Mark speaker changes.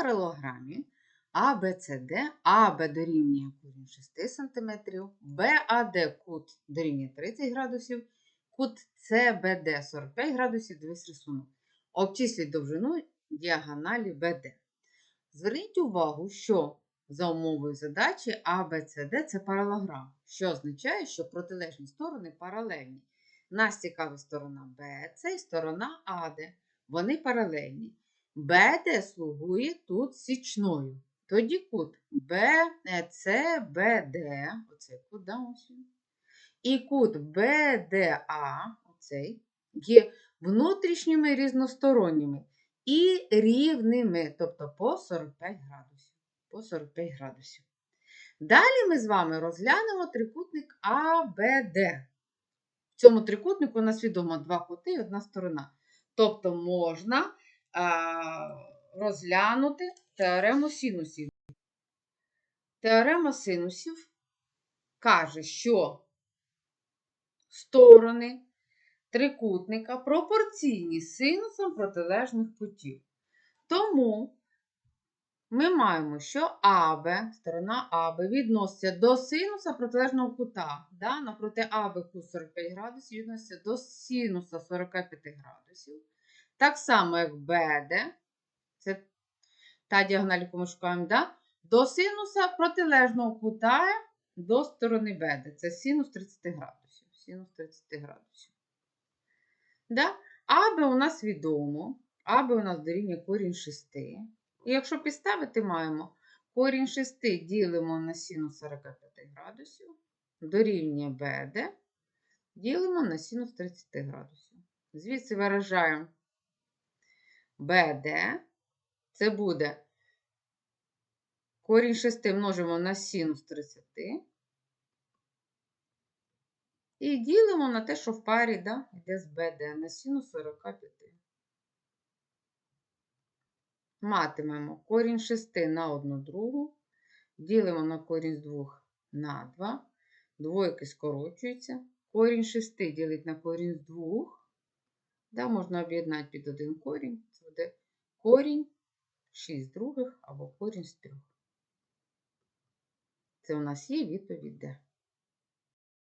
Speaker 1: паралограмі ABCD, АБ дорівнює корінь 6 см, БАД кут дорівнює 30 градусів, кут CBD 45 градусів, дивись рисунок. Обчисліть довжину діагоналі BD. Зверніть увагу, що за умовою задачі ABCD це паралограм, що означає, що протилежні сторони паралельні. Нас цікавить сторона BC і сторона AD. Вони паралельні. BD слугує тут січною. Тоді кут BCBD, оцей кут, да, ось і кут BDA, оцей, є внутрішніми різносторонніми і рівними, тобто по 45 градусів. По 45 градусів. Далі ми з вами розглянемо трикутник АБД. В цьому трикутнику у нас відомо два кути і одна сторона. Тобто можна а, розглянути теорему синусів. Теорема синусів каже, що сторони трикутника пропорційні синусам протилежних кутів. Тому ми маємо, що АБ, сторона АБ відноситься до синуса протилежного кута. Да? Напроти АБ кут 45 градусів відноситься до синуса 45 градусів. Так само, як БД, це та діагональ, яку ми шукаємо, да? до синуса протилежного кута до сторони БД. Це синус 30 градусів. Синус 30 градусів. Да? АБ у нас відомо. АБ у нас дорівнює корінь 6. І якщо підставити, маємо корінь 6 ділимо на синус 45 градусів, дорівнює БД, ділимо на синус 30 градусів. Звідси виражаємо БД, це буде корінь 6 множимо на синус 30. І ділимо на те, що в парі да, йде з БД на синус 45. Матимемо корінь 6 на 1 другу, ділимо на корінь з 2 на 2, двойки скорочуються. Корінь 6 ділить на корінь з 2. Да, можна об'єднати під один корінь. Це буде корінь 6 других або корінь з 3. Це у нас є відповідь Д.